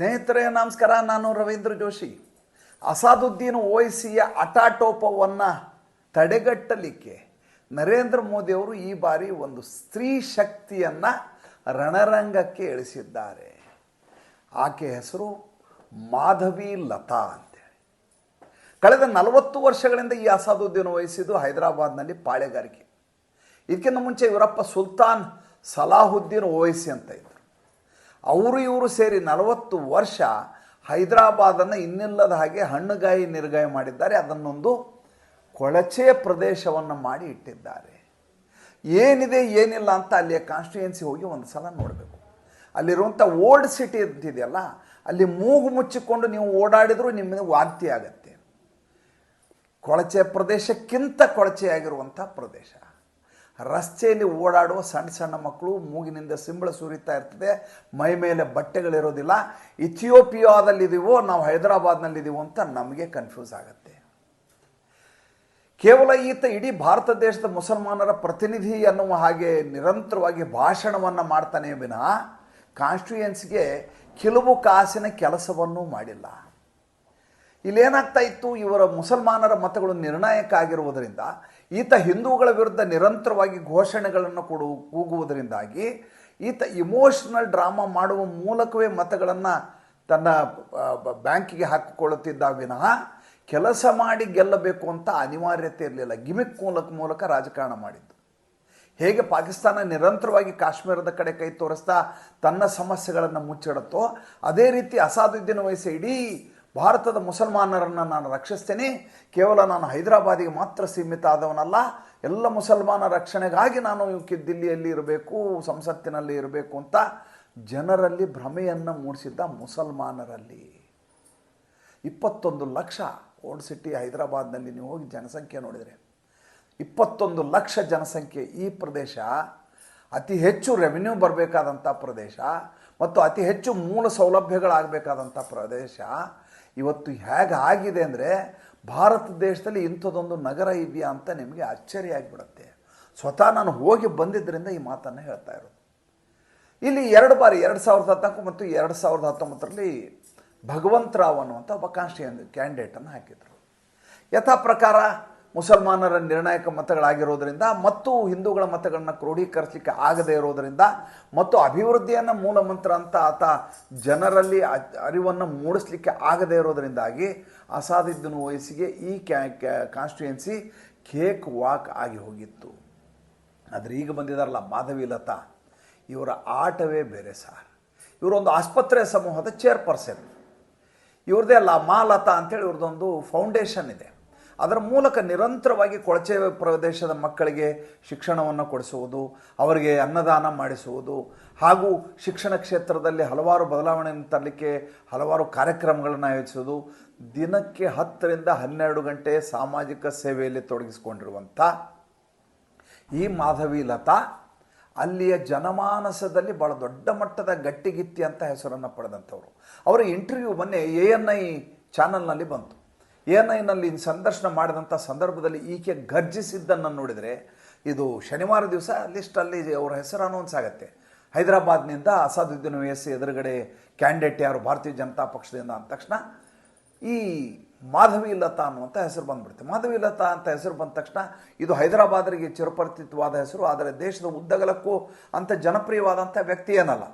ಸ್ನೇಹಿತರೆ, ನಮಸ್ಕಾರ. ನಾನು ರವೀಂದ್ರ ಜೋಶಿ. ಅಸಾದುದ್ದೀನ್ ಓಯಿಸಿಯ ಅಟಾಟೋಪವನ್ನು ತಡೆಗಟ್ಟಲಿಕ್ಕೆ ನರೇಂದ್ರ ಮೋದಿಯವರು ಈ ಬಾರಿ ಒಂದು ಸ್ತ್ರೀ ಶಕ್ತಿಯನ್ನು ರಣರಂಗಕ್ಕೆ ಇಳಿಸಿದ್ದಾರೆ. ಆಕೆ ಹೆಸರು ಮಾಧವಿ ಲತಾ ಅಂತೇಳಿ. ಕಳೆದ ನಲವತ್ತು ವರ್ಷಗಳಿಂದ ಈ ಅಸಾದುದ್ದೀನ್ ವಹಿಸಿದ್ದು ಹೈದರಾಬಾದ್ನಲ್ಲಿ ಪಾಳೆಗಾರಿಕೆ. ಇದಕ್ಕಿಂತ ಮುಂಚೆ ಇವರಪ್ಪ ಸುಲ್ತಾನ್ ಸಲಾಹುದ್ದೀನ್ ಓವೈಸಿ ಅಂತ ಇದ್ದರು ಅವರು ಇವರು ಸೇರಿ ನಲವತ್ತು ವರ್ಷ ಹೈದರಾಬಾದನ್ನು ಇನ್ನಿಲ್ಲದ ಹಾಗೆ ಹಣ್ಣುಗಾಯಿ ನಿರ್ಗಾಯಿ ಮಾಡಿದ್ದಾರೆ. ಅದನ್ನೊಂದು ಕೊಳಚೆ ಪ್ರದೇಶವನ್ನು ಮಾಡಿ ಇಟ್ಟಿದ್ದಾರೆ. ಏನಿದೆ, ಏನಿಲ್ಲ ಅಂತ ಅಲ್ಲಿಯ ಕಾನ್ಸ್ಟಿಟ್ಯೂಯೆನ್ಸಿ ಹೋಗಿ ಒಂದು ಸಲ ನೋಡಬೇಕು. ಅಲ್ಲಿರುವಂಥ ಓಲ್ಡ್ ಸಿಟಿ ಅಂತಿದೆಯಲ್ಲ, ಅಲ್ಲಿ ಮೂಗು ಮುಚ್ಚಿಕೊಂಡು ನೀವು ಓಡಾಡಿದರೂ ನಿಮಗೆ ವಾಂತಿ ಆಗತ್ತೆ. ಕೊಳಚೆ ಪ್ರದೇಶಕ್ಕಿಂತ ಕೊಳಚೆಯಾಗಿರುವಂಥ ಪ್ರದೇಶ. ರಸ್ತೆಯಲ್ಲಿ ಓಡಾಡುವ ಸಣ್ಣ ಸಣ್ಣ ಮಕ್ಕಳು ಮೂಗಿನಿಂದ ಸಿಂಬಳ ಸುರಿತಾ ಇರ್ತದೆ, ಮೈ ಮೇಲೆ ಬಟ್ಟೆಗಳಿರೋದಿಲ್ಲ. ಇಥಿಯೋಪಿಯಾದಲ್ಲಿದ್ದೀವೋ, ನಾವು ಹೈದರಾಬಾದ್ನಲ್ಲಿದ್ದೀವೋ ಅಂತ ನಮಗೆ ಕನ್ಫ್ಯೂಸ್ ಆಗುತ್ತೆ. ಕೇವಲ ಈತ ಇಡೀ ಭಾರತ ದೇಶದ ಮುಸಲ್ಮಾನರ ಪ್ರತಿನಿಧಿ ಅನ್ನುವ ಹಾಗೆ ನಿರಂತರವಾಗಿ ಭಾಷಣವನ್ನು ಮಾಡ್ತಾನೆ ವಿನಃ ಕಾನ್ಸ್ಟಿಟ್ಯೂಯೆನ್ಸ್ಗೆ ಕೆಲವು ಕಾಸಿನ ಕೆಲಸವನ್ನು ಮಾಡಿಲ್ಲ. ಇಲ್ಲೇನಾಗ್ತಾ ಇತ್ತು, ಇವರ ಮುಸಲ್ಮಾನರ ಮತಗಳು ನಿರ್ಣಾಯಕ ಆಗಿರುವುದರಿಂದ ಈತ ಹಿಂದೂಗಳ ವಿರುದ್ಧ ನಿರಂತರವಾಗಿ ಘೋಷಣೆಗಳನ್ನು ಕೊಡು, ಕೂಗುವುದರಿಂದಾಗಿ ಈತ ಇಮೋಷನಲ್ ಡ್ರಾಮಾ ಮಾಡುವ ಮೂಲಕವೇ ಮತಗಳನ್ನು ತನ್ನ ಬ್ಯಾಂಕಿಗೆ ಹಾಕಿಕೊಳ್ಳುತ್ತಿದ್ದ ವಿನಃ ಕೆಲಸ ಮಾಡಿ ಗೆಲ್ಲಬೇಕು ಅಂತ ಅನಿವಾರ್ಯತೆ ಇರಲಿಲ್ಲ. ಗಿಮಿಕ್ ಮೂಲಕ ಮೂಲಕ ರಾಜಕಾರಣ ಮಾಡಿದ್ದು. ಹೇಗೆ ಪಾಕಿಸ್ತಾನ ನಿರಂತರವಾಗಿ ಕಾಶ್ಮೀರದ ಕಡೆ ಕೈ ತೋರಿಸ್ತಾ ತನ್ನ ಸಮಸ್ಯೆಗಳನ್ನು ಮುಚ್ಚಿಡುತ್ತೋ, ಅದೇ ರೀತಿ ಅಸಾದುದ್ದೀನ್ ವಯಸ್ಸು ಇಡೀ ಭಾರತದ ಮುಸಲ್ಮಾನರನ್ನು ನಾನು ರಕ್ಷಿಸ್ತೇನೆ. ಕೇವಲ ನಾನು ಹೈದರಾಬಾದಿಗೆ ಮಾತ್ರ ಸೀಮಿತ ಆದವನಲ್ಲ. ಎಲ್ಲ ಮುಸಲ್ಮಾನ ರಕ್ಷಣೆಗಾಗಿ ನಾನು ದಿಲ್ಲಿಯಲ್ಲಿ ಇರಬೇಕು, ಸಂಸತ್ತಿನಲ್ಲಿ ಇರಬೇಕು ಅಂತ ಜನರಲ್ಲಿ ಭ್ರಮೆಯನ್ನು ಮೂಡಿಸಿದ್ದ ಮುಸಲ್ಮಾನರಲ್ಲಿ. ಇಪ್ಪತ್ತೊಂದು ಲಕ್ಷ ಓಲ್ಡ್ ಸಿಟಿ ಹೈದರಾಬಾದ್ನಲ್ಲಿ ನೀವು ಹೋಗಿ ಜನಸಂಖ್ಯೆ ನೋಡಿದರೆ. ಇಪ್ಪತ್ತೊಂದು ಲಕ್ಷ ಜನಸಂಖ್ಯೆ ಈ ಪ್ರದೇಶ. ಅತಿ ಹೆಚ್ಚು ರೆವಿನ್ಯೂ ಬರಬೇಕಾದಂಥ ಪ್ರದೇಶ. ಮತ್ತು ಅತಿ ಹೆಚ್ಚು ಮೂಲ ಸೌಲಭ್ಯಗಳಾಗಬೇಕಾದಂಥ ಪ್ರದೇಶ. ಇವತ್ತು ಹೇಗೆ ಆಗಿದೆ ಅಂದರೆ ಭಾರತ ದೇಶದಲ್ಲಿ ಇಂಥದ್ದೊಂದು ನಗರ ಇದೆಯಾ ಅಂತ ನಿಮಗೆ ಅಚ್ಚರಿಯಾಗಿಬಿಡುತ್ತೆ ಸ್ವತಃ ನಾನು ಹೋಗಿ ಬಂದಿದ್ದರಿಂದ ಈ ಮಾತನ್ನು ಹೇಳ್ತಾ ಇರೋದು. ಇಲ್ಲಿ ಎರಡು ಬಾರಿ, ಎರಡು ಸಾವಿರದ ಹದಿನಾಲ್ಕು ಮತ್ತು ಎರಡು ಸಾವಿರದ ಹತ್ತೊಂಬತ್ತರಲ್ಲಿ ಭಗವಂತರಾವ್ ಅನ್ನುವಂಥ ಒಬ್ಬ ಕಾನ್ಸ್ಟಿ ಕ್ಯಾಂಡಿಡೇಟನ್ನು ಹಾಕಿದರು. ಯಥಾ ಪ್ರಕಾರ ಮುಸಲ್ಮಾನರ ನಿರ್ಣಾಯಕ ಮತಗಳಾಗಿರೋದರಿಂದ ಮತ್ತು ಹಿಂದೂಗಳ ಮತಗಳನ್ನು ಕ್ರೋಢೀಕರಿಸಲಿಕ್ಕೆ ಆಗದೇ ಇರೋದರಿಂದ ಮತ್ತು ಅಭಿವೃದ್ಧಿಯನ್ನು ಮೂಲ ಮಂತ್ರ ಅಂತ ಆತ ಜನರಲ್ಲಿ ಅರಿವನ್ನು ಮೂಡಿಸಲಿಕ್ಕೆ ಆಗದೇ ಇರೋದರಿಂದಾಗಿ ಅಸಾದಿದ್ದನ ವಯಸ್ಸಿಗೆ ಈ ಕ್ಯಾ ಕಾನ್ಸ್ಟಿಟ್ಯೂಯೆನ್ಸಿ ಕೇಕ್ ವಾಕ್ ಆಗಿ ಹೋಗಿತ್ತು. ಆದರೆ ಈಗ ಬಂದಿದಾರಲ್ಲ ಮಾಧವಿ ಲತಾ, ಇವರ ಆಟವೇ ಬೇರೆ ಸಾರ್. ಇವರೊಂದು ಆಸ್ಪತ್ರೆ ಸಮೂಹದ ಚೇರ್ಪರ್ಸನ್ ಇವ್ರದ್ದೇ ಅಲ್ಲ ಮಾಲತಾ ಅಂತೇಳಿ ಇವ್ರದ್ದೊಂದು ಫೌಂಡೇಶನ್ ಇದೆ. ಅದರ ಮೂಲಕ ನಿರಂತರವಾಗಿ ಕೊಳಚೆ ಪ್ರದೇಶದ ಮಕ್ಕಳಿಗೆ ಶಿಕ್ಷಣವನ್ನು ಕೊಡಿಸುವುದು, ಅವರಿಗೆ ಅನ್ನದಾನ ಮಾಡಿಸುವುದು, ಹಾಗೂ ಶಿಕ್ಷಣ ಕ್ಷೇತ್ರದಲ್ಲಿ ಹಲವಾರು ಬದಲಾವಣೆಯನ್ನು ತರಲಿಕ್ಕೆ ಹಲವಾರು ಕಾರ್ಯಕ್ರಮಗಳನ್ನು ಆಯೋಜಿಸುವುದು, ದಿನಕ್ಕೆ ಹತ್ತರಿಂದ ಹನ್ನೆರಡು ಗಂಟೆ ಸಾಮಾಜಿಕ ಸೇವೆಯಲ್ಲಿ ತೊಡಗಿಸಿಕೊಂಡಿರುವಂಥ ಈ ಮಾಧವಿ ಲತಾ, ಅಲ್ಲಿಯ ಜನಮಾನಸದಲ್ಲಿ ಭಾಳ ದೊಡ್ಡ ಮಟ್ಟದ ಗಟ್ಟಿಗಿತ್ತಿ ಅಂತ ಹೆಸರನ್ನು ಪಡೆದಂಥವ್ರು. ಅವರ ಇಂಟರ್ವ್ಯೂ ಮೊನ್ನೆ ಎ ಎನ್ ಐ ಚಾನಲ್ನಲ್ಲಿ ಬಂತು. ಐನಲ್ಲಿ ಸಂದರ್ಶನ ಮಾಡಿದಂಥ ಸಂದರ್ಭದಲ್ಲಿ ಈಕೆ ಗರ್ಜಿಸಿದ್ದನ್ನು ನೋಡಿದರೆ ಇದು ಶನಿವಾರ ದಿವಸ ಲಿಸ್ಟಲ್ಲಿ ಅವರ ಹೆಸರು ಅನೌನ್ಸ್ ಆಗುತ್ತೆ. ಹೈದರಾಬಾದ್ನಿಂದ ಅಸಾದುದ್ದೀನ್ ವಯಸ್ಸು ಎದುರುಗಡೆ ಕ್ಯಾಂಡಿಡೇಟ್ ಯಾರು? ಭಾರತೀಯ ಜನತಾ ಪಕ್ಷದಿಂದ ಅಂದ ತಕ್ಷಣ ಈ ಮಾಧವಿ ಲತಾ ಅನ್ನುವಂಥ ಹೆಸರು ಬಂದ್ಬಿಡುತ್ತೆ. ಮಾಧವಿ ಲತಾ ಅಂತ ಹೆಸರು ಬಂದ ತಕ್ಷಣ ಇದು ಹೈದರಾಬಾದರಿಗೆ ಚಿರಪರಿಚಿತವಾದ ಹೆಸರು, ಆದರೆ ದೇಶದ ಉದ್ದಗಲಕ್ಕೂ ಅಂಥ ಜನಪ್ರಿಯವಾದಂಥ ವ್ಯಕ್ತಿ ಏನಲ್ಲ.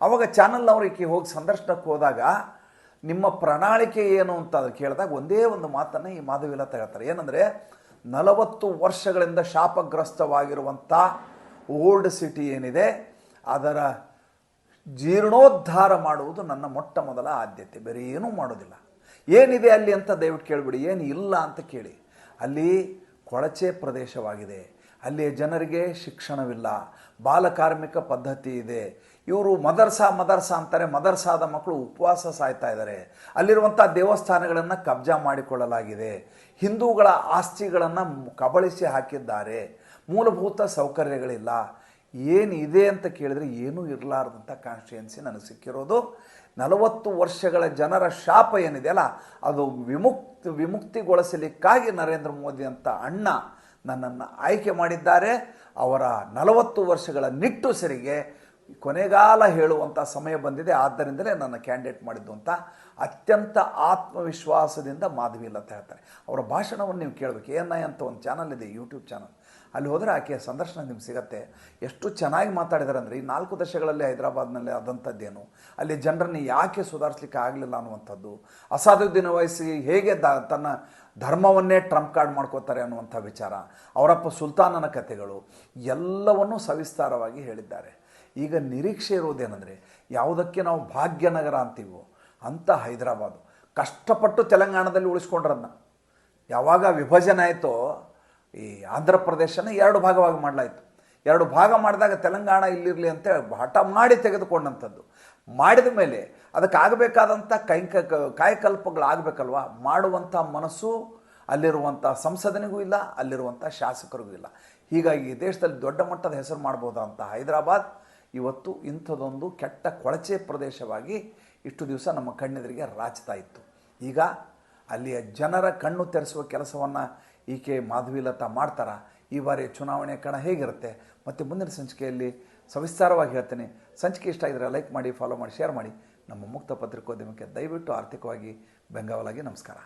ಅವಾಗ ಚಾನಲ್ನವರು ಈಕೆ ಹೋಗಿ ಸಂದರ್ಶನಕ್ಕೆ ಹೋದಾಗ ನಿಮ್ಮ ಪ್ರಣಾಳಿಕೆ ಏನು ಅಂತ ಅದು ಕೇಳಿದಾಗ ಒಂದೇ ಒಂದು ಮಾತನ್ನು ಈ ಮಾಧವಿ ಲತಾ ಹೇಳ್ತಾರೆ. ಏನಂದರೆ, ನಲವತ್ತು ವರ್ಷಗಳಿಂದ ಶಾಪಗ್ರಸ್ತವಾಗಿರುವಂಥ ಓಲ್ಡ್ ಸಿಟಿ ಏನಿದೆ, ಅದರ ಜೀರ್ಣೋದ್ಧಾರ ಮಾಡುವುದು ನನ್ನ ಮೊಟ್ಟ ಮೊದಲ ಆದ್ಯತೆ, ಬೇರೆ ಏನೂ ಮಾಡೋದಿಲ್ಲ ಏನಿದೆ ಅಲ್ಲಿ ಅಂತ ದಯವಿಟ್ಟು ಕೇಳಿಬಿಡಿ ಏನು ಇಲ್ಲ ಅಂತ ಕೇಳಿ. ಅಲ್ಲಿ ಕೊಳಚೆ ಪ್ರದೇಶವಾಗಿದೆ. ಅಲ್ಲಿಯ ಜನರಿಗೆ ಶಿಕ್ಷಣವಿಲ್ಲ. ಬಾಲಕಾರ್ಮಿಕ ಪದ್ಧತಿ ಇದೆ. ಇವರು ಮದರ್ಸಾ ಮದರ್ಸಾ ಅಂತಾರೆ. ಮದರ್ಸಾದ ಮಕ್ಕಳು ಉಪವಾಸ ಸಾಯ್ತಾ ಇದ್ದಾರೆ. ಅಲ್ಲಿರುವಂಥ ದೇವಸ್ಥಾನಗಳನ್ನು ಕಬ್ಜಾ ಮಾಡಿಕೊಳ್ಳಲಾಗಿದೆ. ಹಿಂದೂಗಳ ಆಸ್ತಿಗಳನ್ನು ಕಬಳಿಸಿ ಹಾಕಿದ್ದಾರೆ. ಮೂಲಭೂತ ಸೌಕರ್ಯಗಳಿಲ್ಲ. ಏನಿದೆ ಅಂತ ಕೇಳಿದರೆ ಏನೂ ಇರಲಾರ್ದಂಥ ಕಾನ್ಸ್ಟಿಟ್ಯೂನ್ಸಿ ನನಗೆ ಸಿಕ್ಕಿರೋದು. ನಲವತ್ತು ವರ್ಷಗಳ ಜನರ ಶಾಪ ಏನಿದೆಯಲ್ಲ ಅದು ವಿಮುಕ್ತಿ, ವಿಮುಕ್ತಿಗೊಳಿಸಲಿಕ್ಕಾಗಿ ನರೇಂದ್ರ ಮೋದಿ ಅಂತ ಅಣ್ಣ ನನ್ನನ್ನು ಆಯ್ಕೆ ಮಾಡಿದ್ದಾರೆ. ಅವರ ನಲವತ್ತು ವರ್ಷಗಳ ನಿಟ್ಟುಸಿರಿಗೆ ಕೊನೆಗಾಲ ಹೇಳುವಂಥ ಸಮಯ ಬಂದಿದೆ. ಆದ್ದರಿಂದಲೇ ನನ್ನ ಕ್ಯಾಂಡಿಡೇಟ್ ಮಾಡಿದ್ದು ಅಂತ ಅತ್ಯಂತ ಆತ್ಮವಿಶ್ವಾಸದಿಂದ ಮಾಧವಿ ಲತಾ ಹೇಳ್ತಾರೆ. ಅವರ ಭಾಷಣವನ್ನು ನೀವು ಕೇಳಬೇಕು. ಎನ್ ಐ ಅಂತ ಒಂದು ಚಾನಲ್ ಇದೆ, ಯೂಟ್ಯೂಬ್ ಚಾನಲ್. ಅಲ್ಲಿ ಹೋದರೆ ಆಕೆಯ ಸಂದರ್ಶನ ನಿಮ್ಗೆ ಸಿಗತ್ತೆ. ಎಷ್ಟು ಚೆನ್ನಾಗಿ ಮಾತಾಡಿದ್ದಾರೆ ಅಂದರೆ ಈ ನಾಲ್ಕು ದಶಕಗಳಲ್ಲಿ ಹೈದರಾಬಾದ್ನಲ್ಲಿ ಆದಂಥದ್ದೇನು? ಅಲ್ಲಿ ಜನರನ್ನು ಯಾಕೆ ಸುಧಾರಿಸ್ಲಿಕ್ಕೆ ಆಗಲಿಲ್ಲ ಅನ್ನುವಂಥದ್ದು ಅಸಾದುದ್ದೀನ್ ವಹಿಸಿ ಹೇಗೆ ದ, ತನ್ನ ಧರ್ಮವನ್ನೇ ಟ್ರಂಪ್ ಕಾರ್ಡ್ ಮಾಡ್ಕೋತಾರೆ ಅನ್ನುವಂಥ ವಿಚಾರ, ಅವರಪ್ಪ ಸುಲ್ತಾನನ ಕಥೆಗಳು, ಎಲ್ಲವನ್ನೂ ಸವಿಸ್ತಾರವಾಗಿ ಹೇಳಿದ್ದಾರೆ. ಈಗ ನಿರೀಕ್ಷೆ ಇರುವುದೇನೆಂದರೆ, ಯಾವುದಕ್ಕೆ ನಾವು ಭಾಗ್ಯನಗರ ಅಂತೀವೋ ಅಂಥ ಹೈದರಾಬಾದು, ಕಷ್ಟಪಟ್ಟು ತೆಲಂಗಾಣದಲ್ಲಿ ಉಳಿಸ್ಕೊಂಡ್ರನ್ನ ಯಾವಾಗ ವಿಭಜನೆ ಆಯಿತೋ ಈ ಆಂಧ್ರ ಪ್ರದೇಶನ ಎರಡು ಭಾಗವಾಗಿ ಮಾಡಲಾಯಿತು. ಎರಡು ಭಾಗ ಮಾಡಿದಾಗ ತೆಲಂಗಾಣ ಇಲ್ಲಿರಲಿ ಅಂತ ಹಠ ಮಾಡಿ ತೆಗೆದುಕೊಂಡಂಥದ್ದು. ಮಾಡಿದ ಮೇಲೆ ಅದಕ್ಕಾಗಬೇಕಾದಂಥ ಕೈಕ ಕಾಯಕಲ್ಪಗಳಾಗಬೇಕಲ್ವ ಮಾಡುವಂಥ ಮನಸ್ಸು ಅಲ್ಲಿರುವಂಥ ಸಂಸದನಿಗೂ ಇಲ್ಲ, ಅಲ್ಲಿರುವಂಥ ಶಾಸಕರಿಗೂ ಇಲ್ಲ. ಹೀಗಾಗಿ ಈ ದೇಶದಲ್ಲಿ ದೊಡ್ಡ ಮಟ್ಟದ ಹೆಸರು ಮಾಡ್ಬೋದಂಥ ಹೈದರಾಬಾದ್ ಇವತ್ತು ಇಂಥದ್ದೊಂದು ಕೆಟ್ಟ ಕೊಳಚೆ ಪ್ರದೇಶವಾಗಿ ಇಷ್ಟು ದಿವಸ ನಮ್ಮ ಕಣ್ಣೆದುರಿಗೆ ರಾಚ್ತಾ ಇತ್ತು. ಈಗ ಅಲ್ಲಿಯ ಜನರ ಕಣ್ಣು ತೆರೆಸುವ ಕೆಲಸವನ್ನು ಈಕೆ ಮಾಧವಿಲತಾ ಮಾಡ್ತಾರ? ಈ ಬಾರಿ ಚುನಾವಣೆ ಕಣ ಹೇಗಿರುತ್ತೆ? ಮತ್ತು ಮುಂದಿನ ಸಂಚಿಕೆಯಲ್ಲಿ ಸವಿಸ್ತಾರವಾಗಿ ಹೇಳ್ತೇನೆ. ಸಂಚಿಕೆ ಇಷ್ಟ ಆಗಿದ್ರೆ ಲೈಕ್ ಮಾಡಿ ಫಾಲೋ ಮಾಡಿ ಶೇರ್ ಮಾಡಿ. ನಮ್ಮ ಮುಕ್ತ ಪತ್ರಿಕೋದ್ಯಮಕ್ಕೆ ದಯವಿಟ್ಟು ಆರ್ಥಿಕವಾಗಿ ಬೆಂಗಾವಲಾಗಿ ನಮಸ್ಕಾರ.